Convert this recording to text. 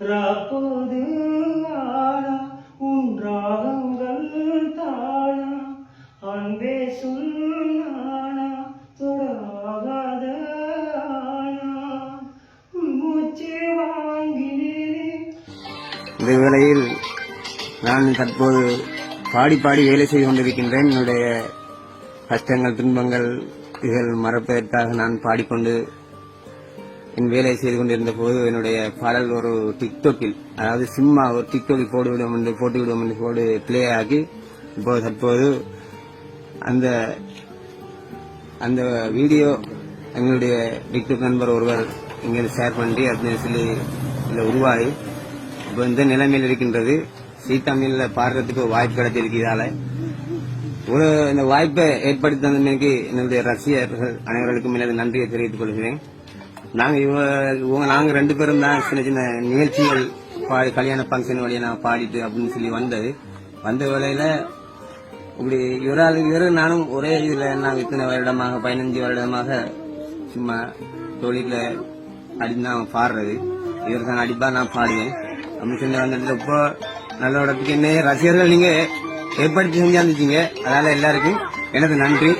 ராப்போது ஆனா உன் ராகங்கள் தானா அன்பே சொன்னானா தொடாகாத ஆனா மூச்சு வாங்கினேனே. இந்த வேளையில் நான் தற்போது பாடி பாடி வேலை செய்து கொண்டிருக்கின்றேன். என்னுடைய கஷ்டங்கள் துன்பங்கள் இதில் மறப்பதற்காக நான் பாடிக்கொண்டு என் வேலை செய்து கொண்டிருந்த போது என்னுடைய பாடல் ஒரு டிக்டோக்கில் அதாவது சிம்மா ஒரு டிக்டோக்கில் போட்டுவிடும் என்று போட்டுவிடும் என்று போட்டு பிளே ஆகி இப்போது தற்போது அந்த அந்த வீடியோ எங்களுடைய டிக்டாக் நண்பர் ஒருவர் இங்கே ஷேர் பண்ணி அப்படின்னு சொல்லி இதில் உருவாகி இப்போ இந்த நிலைமையில் இருக்கின்றது. சீ தமிழில் பாடுறதுக்கு ஒரு வாய்ப்பு கிடைச்சிருக்கு இதால் ஒரு இந்த வாய்ப்பை ஏற்படுத்தி தந்தமைக்கு என்னுடைய ரசிகர்கள் அனைவருக்கும் எனது நன்றியை தெரிவித்துக் கொள்கிறேன். நாங்கள் இவங்க இவங்க நாங்கள் ரெண்டு பேரும் தான் சின்ன சின்ன நிகழ்ச்சிகள் பாடி கல்யாண ஃபங்க்ஷன் வழியை நான் பாடிட்டு அப்படின்னு சொல்லி வந்தது. வந்த வேலையில் இப்படி இவரால் இவர் நானும் ஒரே இதில் நாங்கள் இத்தனை வருடமாக பதினஞ்சு வருடமாக சும்மா தொழிலில் அடிந்தான் பாடுறது. இவர் தான் அடிப்பா நான் பாடுவேன். அப்படின்னு சொல்லி வந்துட்டு இப்போ நல்ல இடத்துக்கு என்ன ரசிகர்கள் நீங்கள் ஏற்படுத்தி செஞ்சாந்துச்சிங்க அதனால் எல்லாருக்கும் எனது நன்றி.